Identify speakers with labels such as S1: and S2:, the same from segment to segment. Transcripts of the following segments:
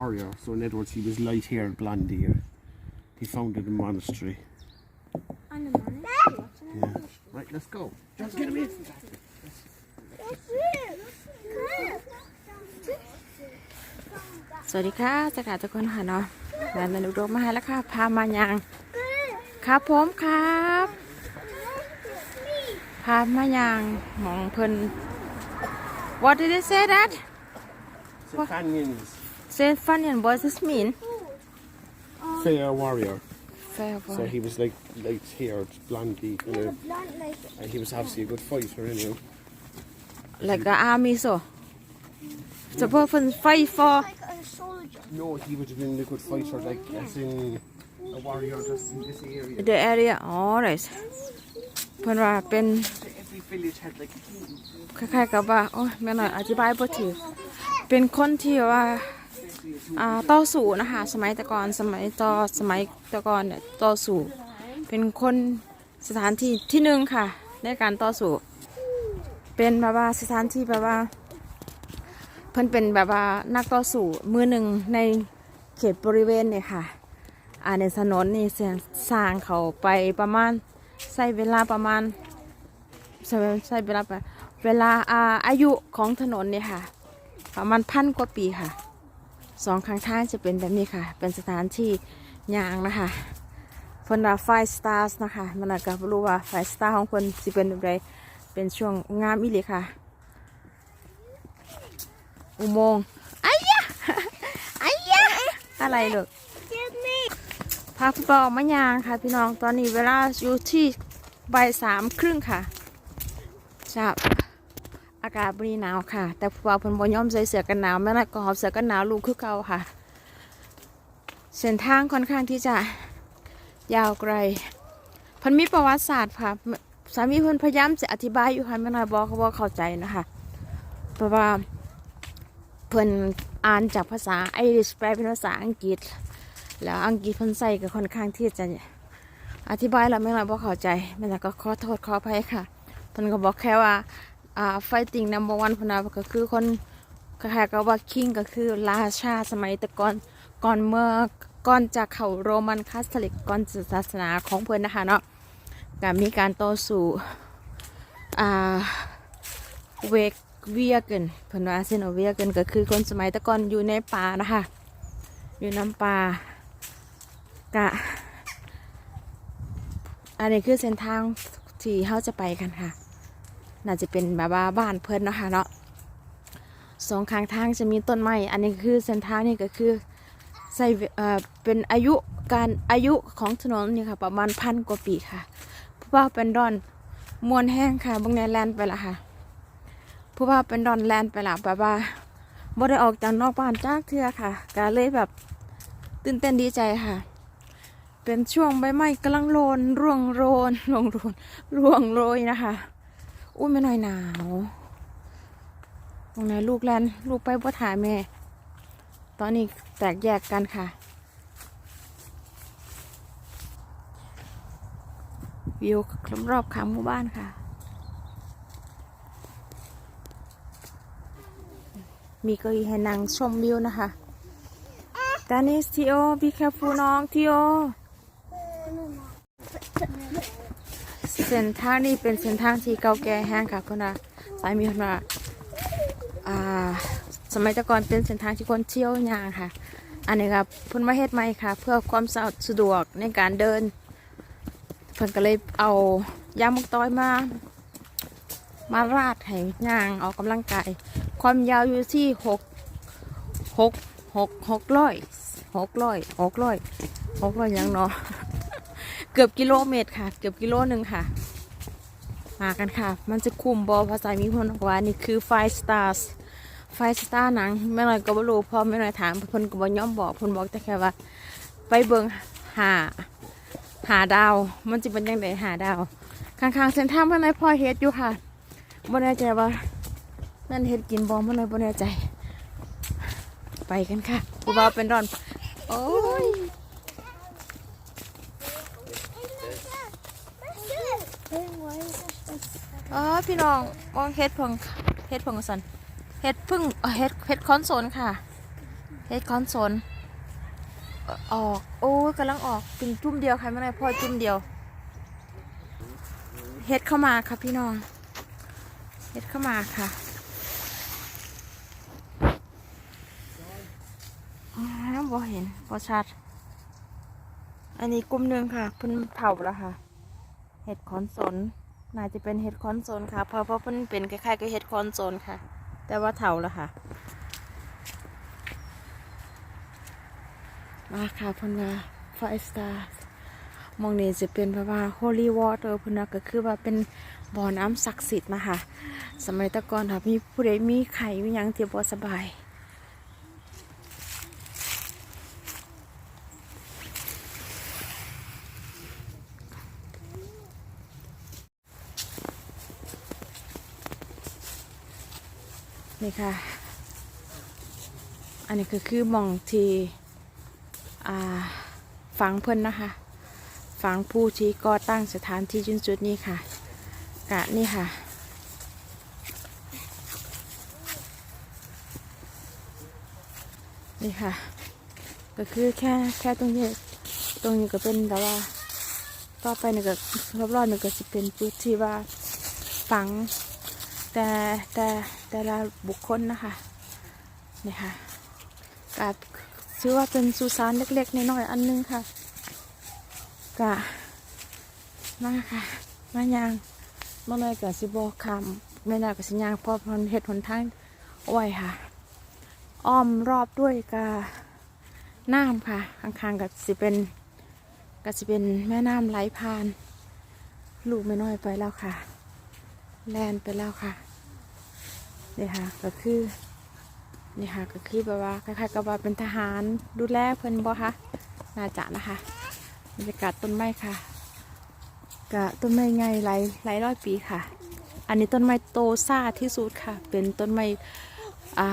S1: warrior. So in other words, he was light-haired, blonde here. He founded a monastery.
S2: On the monastery.
S1: Yeah. Right, let's go. Just get him in.
S3: สวัสดีค่ะสกัดทุกคนค่ะเนาะแบรนด์นันดุโดมาให้แล้วค่ะ พามายังครับผมครับ พามายังหมองเพิ่น What did they say that
S1: Safanians.
S3: Say funny and what does this mean
S1: Fair warrior.
S3: Fair
S1: So he was like light-haired, blondie, kind of,
S2: Not like
S1: and he was obviously a good fighter, you know.
S3: like the army so Suppose พิ่น fight for
S2: like a soldier.
S1: No, he would have been a good fighter, like as in a warrior just in this area.
S3: the area อ๋อ right เพิ่นว่าเป็น
S1: Every village had like a king.
S3: คล้ายๆกับว่า โอ้ยแม่หน่อยอธิบายบ่ถือเป็นคนที่ว่า อ่า ต่อสู้นะคะสมัยตะกอนสมัยต่อสมัยตะกอนเนี่ยต่อสู้เป็นคนสถานที่ที่หนึ่งค่ะ ในการต่อสู้เป็นแบบว่าสถานที่แบบว่า เพิ่นเป็นแบบว่านักต่อสู้มือหนึ่งในเขตบริเวณเนี่ยค่ะอ่าในถนนนี่เสียสร้างเขาไปประมาณใช้เวลาประมาณใช้ใช้เวลาไปเวลาอาอายุของถนนเนี่ยค่ะ ประมาณพันกว่าปีค่ะ สองข้างทางจะเป็นแบบนี้ค่ะ เป็นสถานที่ยางนะคะเพิ่นว่าไฟสตาร์สนะคะ มันก็บ่รู้ว่าไฟสตาร์ของเพิ่นสิเป็นแบบใดเป็นช่วงงามอีหลีค่ะ อุโมงค์อ้ยะอ้ยะอะไรลูกพาพี่ปอออกมายางค่ะ พี่น้องตอนนี้เวลาอยู่ที่บ่ายสามครึ่งค่ะจับากาศบรีหนาวค่ะ แต่พี่ปอเพิ่นบ่ยอมใส่เสื้อกันหนาวแม่ละก็หอบเสื้อกันหนาวลูกคือเก่าค่ะ เส้นทางค่อนข้างที่จะยาวไกลเพันมีประวัติศาสตร์ค่ะ สามีเพิ่นพยายามจะอธิบายอยู่ค่ะแม่น้อยบอกเขาบอกเข้าใจนะคะเพราะว่าเพิ่นอ่านจากภาษาไอริชแปลเป็นภาษาอังกฤษ แล้วอังกฤษเพิ่นใส่ก็ค่อนข้างที่จะอธิบายแล้วไม่น้อยบอกเข้าใจแม่น้อยก็ขอโทษขออภัยค่ะเพิ่นก็บอกแค่ว่า อ่า fighting number one เพนาก็คือคนคล้ายๆกับว่า king ก็คือราชาสมัยแต่ก่อนก่อนเมื่อก่อนจะเขาโรมันคาทลิกก่อนศาสนาของเพิ่อนนะคะเนาะก็มีการต่อสู้อ่าเวกเวียกันเพิ่นว่าเส้นเวียกันก็คือคนสมัยแต่ก่อนอยู่ในป่านะคะอยู่น้ำป่ากะอันนี้คือเส้นทางที่เขาจะไปกันค่ะ น่าจะเป็นแบบว่าบ้านเพิ่อนเนาะคะเนาะสองข้างทางจะมีต้นไม้อันนี้คือเส้นทางนี่ก็คือใส่เอ่อเป็นอายุการอายุของถนนนี่ค่ะประมาณพันกว่าปีค่ะเพราะว่าเป็นดอนมวนแห้งค่ะบางแนแลนด์ไปละค่ะเพราะว่าเป็นดอนแลนด์ไปละแบบว่าบ่ได้ออกจากนอกบ้านจากเทือค่ะก็เลยแบบตื่นเต้นดีใจค่ะ เป็นช่วงใบไม้กำลังโรนร่วงโรนร่วงโรนร่วงโรยนะคะ อุ้ยไม่น้อยหนาวตรงไหนลูกแลนลูกไปบ่ถ่ายแม่ ตอนนี้แตกแยกกันค่ะ วิวรอบๆข้างหมู่บ้านค่ะ มีเก้าอี้ให้นั่งชมวิวนะคะดานิสทีโอ be careful น้องทีโอ เส้นทางนี้เป็นเส้นทางที่เก่าแก่แห้งค่ะเพื่อนว่าสายมีเพื่อนว่าอ่า สมัยแต่ก่อนเป็นเส้นทางที่คนเที่ยวยางค่ะ อันนี้ครับเพิ่นมาเฮ็ดใหม่ค่ะ เพื่อความสะดวกในการเดินเพิ่นก็เลยเอายางมุกต้อยมา มาราดให้ยางออกกำลังกายความยาวอยู่ที่หกหกหกหกร้อยหกร้อยหกร้อยหกร้อยยังเนาะ เกือบกิโลเมตรค่ะ เกือบกิโลหนึ่งค่ะ มากันค่ะ มันจะคุมบอภาษามีคนบอกว่านี่คือ five stars five star หนังไม่หน่อยก็บ่รู้พอไม่หน่อยถามเพิ่นก็บ่ยอมบอกเพิ่นบอกแต่แค่ว่า ไปเบิ่งหาหาดาว มันจะเป็นยังไงหาดาวข้างๆเส้นทางเพิ่นเลยพ่อเฮ็ดอยู่ค่ะบ่แน่ใจว่านั่นเฮ็ดกินบ่เมื่อไรบ่แน่ใจ ไปกันค่ะกูบ่าวเป็นรอน โอ้ย อ๋อ พี่น้องมองเฮ็ดพงเฮ็ดพงสันเฮ็ดพึ่งเฮ็ดเฮ็ดคอนโซลค่ะเฮ็ดคอนโซลเอ่อกโอ้กำลังออกเป็นจุ่มเดียวค่ะไม่ได้พอจุ่มเดียวเฮ็ดเข้ามาค่ะพี่น้องเฮ็ดเข้ามาค่ะอ้าวบ่เห็นบ่ชัด อันนี้กลุ่มหนึ่งค่ะเพิ่นเผาแล้วค่ะ เห็ดคอนโซน น่าจะเป็นเห็ดคอนโซนค่ะ เพราะเพราะเพิ่นเป็นคล้ายๆกับเห็ดคอนโซนค่ะ แต่ว่าเถาแล้วค่ะมาค่ะพนว่า five star มองนี่จะเป็นแบบว่า holy water เพิ่นว่าก็คือว่าเป็นบ่อน้ำศักดิ์สิทธิ์นะคะ สมัยตะกอนค่ะมีผู้ใดมีไข่มียังที่บ่สบาย นี่ค่ะ อันนี้ก็คือมองที่อ่าฝังเพิ่อนนะคะ ฝังผู้ที่ก่อตั้งสถานที่จุดจุดนี้ค่ะกะนี่ค่ะ นี่ค่ะ ก็คือแค่แค่ตรงนี้ตรงนี้ก็เป็นแต่ว่าต่อไปนี่ก็รอบๆนี่ก็จะเป็นจุดที่ว่าฝัง แต่แต่แต่ละบุคคลนะคะนี่ค่ะก็ชื่อว่าเป็นสุสานเล็กๆน้อยๆอันนึงค่ะกะมาค่ะมายางมาเลยกับสิบอคำไม่น่ากับสิยางเพราะมันเห็ดหนทางอาไว้ค่ะ อ้อมรอบด้วยกะน้ำค่ะข้างๆกับสิเป็นกับสิเป็นแม่น้ำไหลผ่าน ลูกไม่น้อยไปแล้วค่ะ แลนไปแล้วค่ะ นี่ค่ะก็คือนี่ค่ะก็คือแบบว่าคล้ายๆกับว่าเป็นทหารดูแลเพิ่อนบ่คะน่าจะนะคะบรรยากาศต้นไม้ค่ะกะต้นไม้ใหญ่หลายหลายร้อยปีค่ะ อันนี้ต้นไม้โตซ่าที่สุดค่ะ เป็นต้นไม้อ่า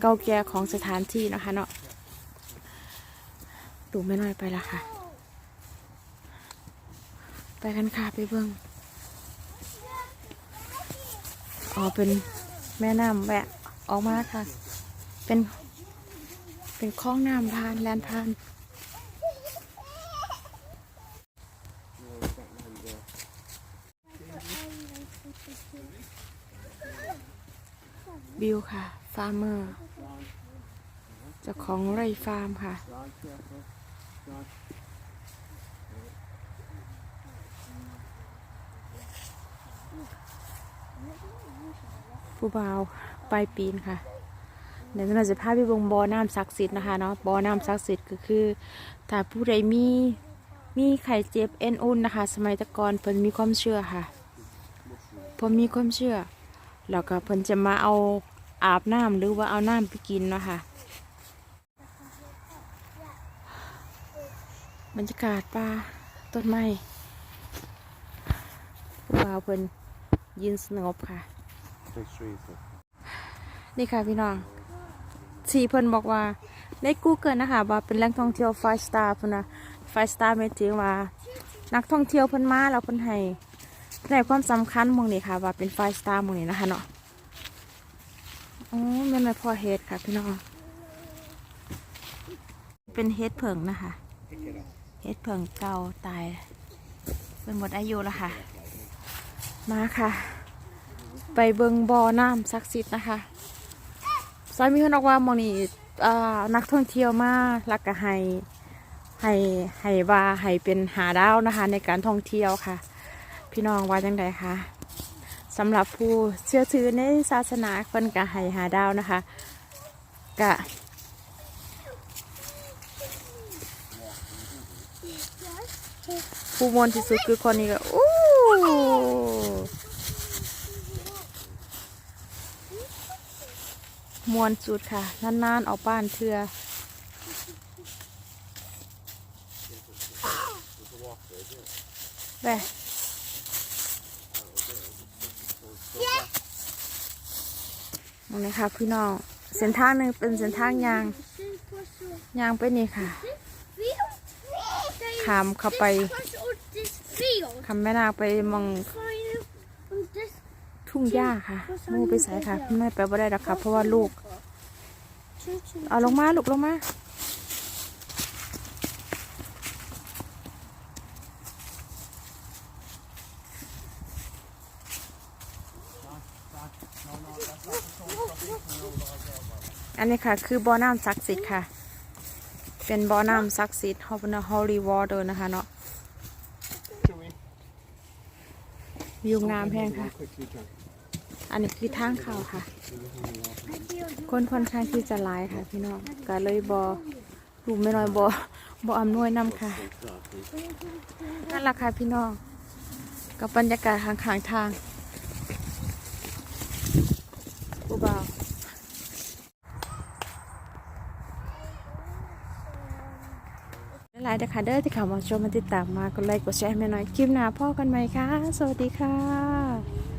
S3: เก่าแก่ของสถานที่นะคะเนาะดูไม่น้อยไปละค่ะ ไปกันค่ะไปเบิ่งอ๋อเป็น แม่น้ำแวะออกมาค่ะ เป็น เป็นคลองน้ำพานแลนพานบิวค่ะ ฟาร์มเมอร์เจ้าของไร่ฟาร์มค่ะ ผู้บ่าวปลายปีนค่ะ เดี๋ยวเราจะพาไปเบงบ่อน้ำศักดิ์สิทธิ์นะคะเนาะบ่อน้ำศักดิ์สิทธิ์ก็คือถ้าผู้ใดมีมีไข่เจ็บเอ็นอุ่นนะคะ สมัยตะกอนเพิ่นมีความเชื่อค่ะเพิ่นมีความเชื่อแล้วก็เพิ่นจะมาเอาอาบน้ำหรือว่าเอาน้ำไปกินเนาะค่ะบรรยากาศป่าต้นไม้ผู้บ่าวเพิ่น ยืนสงบค่ะ
S1: Big trees.
S3: นี่ค่ะพี่น้องสีเพิ่นบอกว่าใน Google นะคะว่าเป็นแหล่งท่องเที่ยว5 star พุ่นนะ5 star หมายถึงว่า นักท่องเที่ยวเพิ่นมาแล้วเพิ่นให้เพิ่นให้ความสำคัญหมองนี้ค่ะ ว่าเป็น5 star หมองนี้นะคะเนาะอ๋อแม่นไม่พอเฮ็ดค่ะพี่น้อง เป็นเฮ็ดเผิงนะคะ เฮ็ดเผิงเก่าตายเป็นหมดอายุแล้วค่ะ มาค่ะ ไปเบิงบ่อน้ำศักดิ์สิทธิ์นะคะซอยมีคนบอกว่ามองนี่นักท่องเที่ยวมาล้วก็ให้ให้ให้ว่าให้เป็นหาดาวนะคะ ในการท่องเที่ยวค่ะ พี่น้องว่าจังไดคะสำหรับผู้เชื่อถือในศาสนาเพิ่นก็ให้หาดาวนะคะกะผู้มนที่สุดคือคนนี้ก็อู้ มวนสุดค่ะ นานๆ เอาบ้านเทือไปมองเลยค่ะพี่น้อง เส้นทางหนึ่งเป็นเส้นทางยาง ยางไปนี่ค่ะขามเข้าไปคำแม่นางไปมอง ทุ่งหญ้าค่ะหมูไปใส่ค่ะไม่ไปว่าได้หรอกค่ะเพราะว่าลูก เอาลงมาลูกลงมาอันนี้ค่ะ คือบ่อน้ำศักดิ์สิทธิ์ค่ะ เป็นบ่อน้ำศักดิ์สิทธิ์ฮอปนาฮอลลีวอเตอร์นะคะเนาะ
S1: Shall we?
S3: วิวงามแพงค่ะ
S1: Quickly, John.
S3: อันนี้คือทางเข้าค่ะ คนค่อนข้างที่จะหลายค่ะ พี่น้องก็เลยบอดูไม่น้อยบอบออำนวยนำค่ะนั่นแหละค่ะพี่น้องกับบรรยากาศข้างๆทางกูบ่าวหลายๆเด้อค่ะเด้อที่เข้ามาชมมาติดตามมากดไลค์กดแชร์ให้แม่น้อยคลิปหน้าพ่อกันไหมคะ สวัสดีค่ะ